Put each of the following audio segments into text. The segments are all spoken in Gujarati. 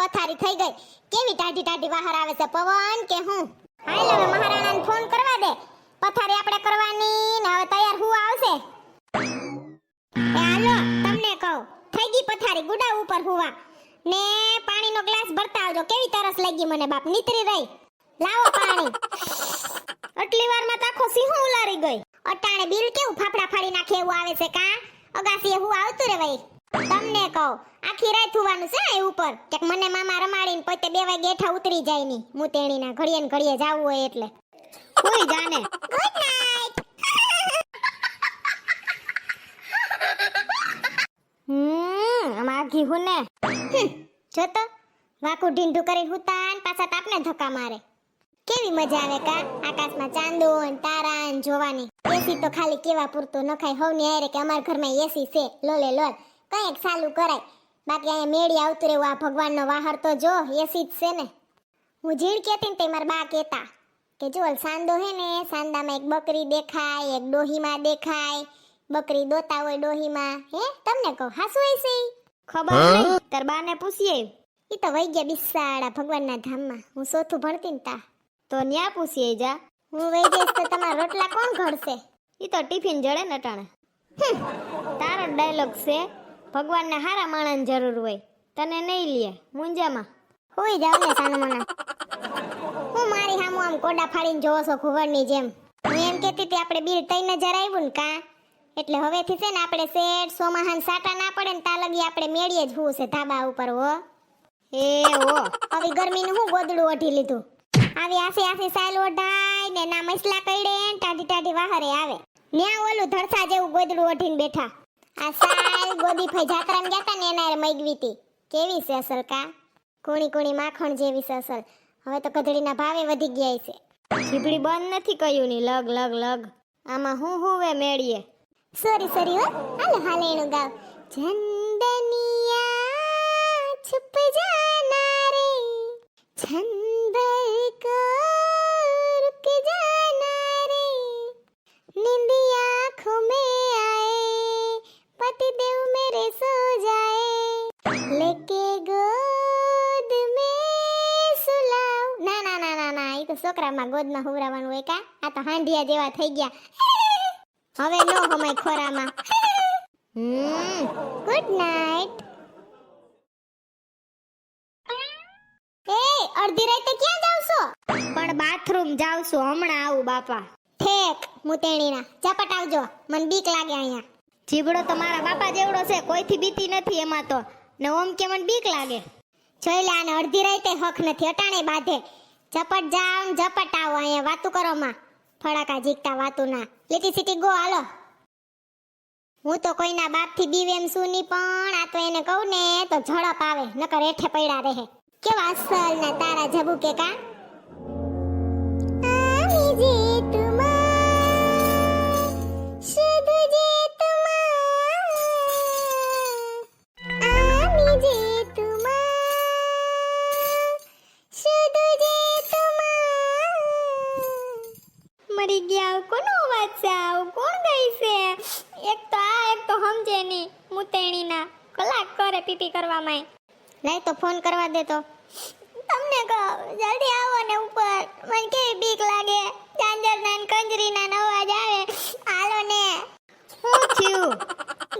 પથારી થઈ ગઈ. કેવી ટાઢી ટાઢી બહાર આવે છે, પવન કે હું? હાલ, હવે મહારાણાને ફોન કરવા દે. પથારી આપણે કરવાની ને હવે તૈયાર હું આવશે? હાલો, તમને કહું. થઈ ગઈ પથારી, ગુડા ઉપર હુવા. ને પાણીનો ગ્લાસ ભરતા આવજો. કેવી તરસ લાગી મને બાપ, નીતરી રહી. લાવો પાણી. આટલી વારમાં તો આખો સિંહ ઉલારી ગઈ. અટાણે બિલ કેવું ફાફડા ફાડી નાખે એવું આવે છે કા? અગાસીએ હું આવતું રે ભાઈ. તમને કહું આખી રાત હુવાનું છે એ ઉપર? કે મને મામા રમાડીને પોતે બે વાગે હેઠા ઉતરી જાય ની હું તેણીના ઘડીએ ને ઘડીએ જાવું હોય એટલે. કોઈ જાણે ગુડ નાઈટ હમ આઘી હું ને. જો તો. વાકું ઢીંઢું કરી હુતાન પાછા તાપને ધક્કા મારે. કેવી મજા આવે કા? આકાશમાં ચાંદો ને તારા ને જોવાની. એસી તો ખાલી કેવા પૂરતું નખાય હવની હારે કે અમારા ઘરમાં એસી છે. લોલે લોલ કંઈક ચાલુ કરાય. બાકી અહીંયા મેળી આવતું રહેવું આ ભગવાનનો વાહર તો જો એસી જ છે ને. હું ઝીણ કહેતી ને તે મારા બા કહેતા કે જો સાંદો હે ને સાંદામાં એક બકરી દેખાય એક ડોહીમાં દેખાય બકરી દોતા હોય ડોહીમાં. હે તમને કહું હાસુ છે ખબર નહીં તાર બાને પૂછીએ. ઈ તો વઈ ગયા બિસાડા ભગવાનના ધામમાં. હું ચોથું ભણતી ને તા. તો ન્યા પૂછીએ જા. હું વઈ જઈશ તો તમારા રોટલા કોણ ઘડશે? ઈ તો ટિફિન જડે ને અટાણે તારો ડાયલોગ છે ભગવાનને હારા માણસની જરૂર હોય. તને નહીં લે મુંજામાં. હોય જાવ ને સાનમના. હું મારી હામું આમ કોડા ફાડીને જોવો છો ઘુવડની જેમ. હું એમ કહેતી હતી આપણે બિલ તઈ નજર આવ્યું ને કા? એટલે હવેથી છે ને આપણે શેઠ સોમાહાન સાટા ના પડે ને તાલગી આપણે મેળીએ જ હું છે ધાબા ઉપર હો. એ હો. આવી ગરમીનું હું ગોદડું ઓઢી લીધું. આવી આસી આસી સાયલ ઓઢાય ને ના મસલા કઈડે ટાઢી ટાઢી વાહરે આવે. ન્યા ઓલું ધરસા જેવું ગોદડું ઓઢીને બેઠા. આ સાલ ગોદી ફઈ ગયા તા ને એના મગવી તી. કેવી છે અસલ કા? કુણી કુણી માખણ જેવી છે અસલ. હવે તો કધડીના ભાવે વધી ગયા છે. જીભડી બંધ નથી કહ્યું ની, લગ લગ લગ. આમાં હું હુવે મેળીએ? સોરી સોરી હો. હાલ હાલ એનું ગાવ. ચંદનિયા છુપ જાના રે છોકરામાં ગોદમાં હુવરાવાનું હોય કા? આ તો હાંડિયા જેવા થઈ ગયા. હવે નો હમાય ખોરામાં. હમ ગુડ નાઈટ એ અડધી રાતે ક્યાં જાવ છો? પણ બાથરૂમ જાવ છું હમણાં આવું બાપા. ઠેક મુતેણીના. ઝપટ આવજો. મને બીક લાગે અહીંયા. જીબડો તો મારા બાપા જેવડો છે કોઈથી બીતી નથી એમાં તો. ને ઓમ કે મને બીક લાગે. જોઈ લે આને અડધી રાતે હક નથી અટાણે બાંધે. ઝપટ જાઓ ઝપટ આવો અહીંયા વાતું કરો માં. ફડાકા જીકતા વાતું ના. લીટી સીટી ગો હાલો. હું તો કોઈના બાપથી બીવે એમ શું નહીં, પણ આ તો એને કહું ને, તો ઝડપ આવે, નકર હેઠે પડ્યા રહે. કેવા અસલ ના તારા જબુ કે કા કોનો અવાજ છે? આવ કોણ ગઈ છે? એક તો આ એક તો સમજે નહીં મુતેણીના. કલાક કરે પીપી કરવામાં. લઈ તો ફોન કરવા દે તો. તમને કહો જલ્દી આવો ને ઉપર. મને કેવી બીક લાગે? ચાંદરના ને કંજરીના ને અવાજ આવે. હાલો ને. શું થયું?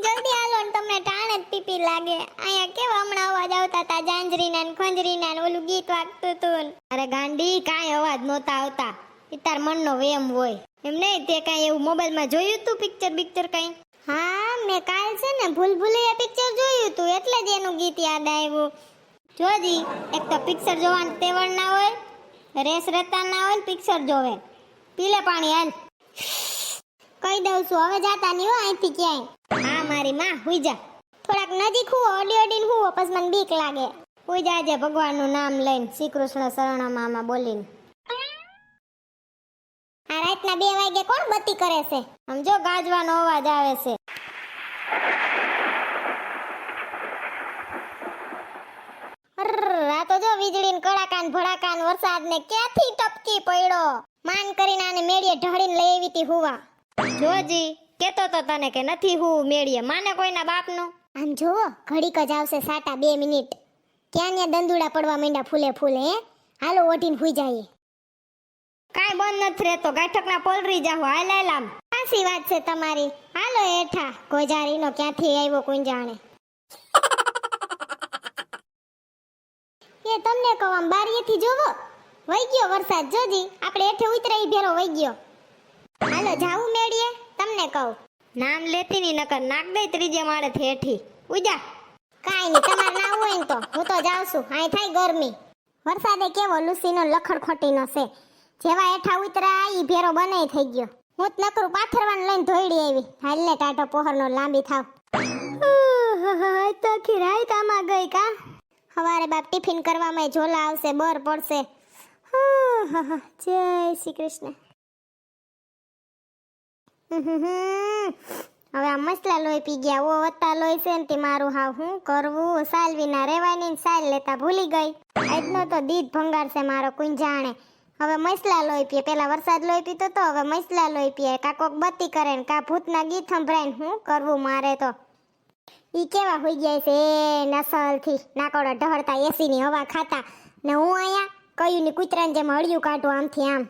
જલ્દી હાલો ને તમને ટાણે જ પીપી લાગે. અહીંયા કેવા હમણાં અવાજ આવતા હતા? જાંજરીના ને ખંજરીના ને ઓલું ગીત વાગતું હતું. અરે ગાંડી કાંઈ અવાજ નહોતા આવતા. પિતાર તાર મનનો વેમ હોય. એમ નહીં તે કાંઈ એવું મોબાઈલમાં જોયું તું પિક્ચર પિક્ચર કાંઈ? હા મેં કાલ છે ને ભૂલ ભૂલૈયા પિક્ચર જોયું તું એટલે જ એનું ગીત યાદ આવ્યું. જોજી એક તો પિક્ચર જોવાનું તેવડ ના હોય રેસ રહેતા ના હોય પિક્ચર જોવે. પીલે પાણી હાલ. કહી દઉં છું હવે જાતા નહીં હો અહીંથી ક્યાંય. હા મારી માં હુઈ જા. થોડાક નજીક હું અડી અડીને હુઓ પછી મને બીક લાગે. હુઈ જાજે ભગવાનનું નામ લઈને શ્રી કૃષ્ણ મામા બોલીને. રાતના બે વાગે કોણ બત્તી કરે છે? સમજો ગાજવાનો અવાજ આવે છે. રાતો જો વીજળી ને કડાકા ને ભડાકા ને વરસાદ ને ક્યાંથી ટપકી પડ્યો? માન કરીને આને મેળીએ ઢળીને લઈ આવી તી હુવા. જોજી કેતો તો તને કે નથી હું મેળીએ. માને કોઈના બાપનું? આમ જોવો, ઘડીક જ આવશે સાટા બે મિનિટ. ક્યાં ત્યાં દંદુડા પડવા માંડ્યા ફૂલે ફૂલે, હે? હાલો ઓઢીને હુઈ જઈએ. કાંઈ બંધ નથી રહેતો, ગાંઠકના પોલરી જાહો હાલ હાલ આમ સાચી વાત છે તમારી. હાલો હેઠા, ગોજારીનો ક્યાંથી આવ્યો કોઈ જાણે. એ તમને કહું, આમ બારીએથી જોવો. વઈ ગયો વરસાદ, જોજી, આપણે હેઠે ઉતરાઈ ભેરો વઈ ગયો. હાલો જાવું મેળીએ, તમને કહું. નામ લેતી ની નકર નાક દઈ ત્રીજે માળે હેઠી. ઉજા કાઈ નહીં, તમારે ના હોય તો, હું તો જાઉં છું. અહીં થાય ગરમી. વરસાદે કેવો લુસીનો લખડ ખોટીનો છે. જેવા હેઠા ઉતરા ઈ ભેરો બને થઈ ગયો. હું જ નકરું પાથરવાનું લઈને ધોઈડી આવી. હાલ ને ટાટો પહોરનો લાંબી થાવ. તો ખીરાય તામાં ગઈ કા? હવારે બાપ ટિફિન કરવામાં ઝોલા આવશે બર પડશે. જય શ્રી કૃષ્ણ. હવે આ મસલા લોહી પી ગયા ઓ વત્તા લોહી છે ને તે મારું હાવ હું કરવું? સાલ વિના રેવાની સાલ લેતા ભૂલી ગઈ. આજનો તો દીધ ભંગાર છે મારો કોઈ જાણે. હવે મસલા લોહી પીએ. પેલા વરસાદ લોહી પીતો તો હવે મસલા લોહી પીએ. કા કોક બત્તી કરે ને કા ભૂતના ગીત સંભળાય હું કરવું મારે તો. ઈ કેવા હોઈ ગયા છે? નસલથી નાકોડા ઢહળતા એસી ની હવા ખાતા. ને હું અહીંયા કયું ની કૂતરાને જેમ હળિયું કાઢું આમથી આમ.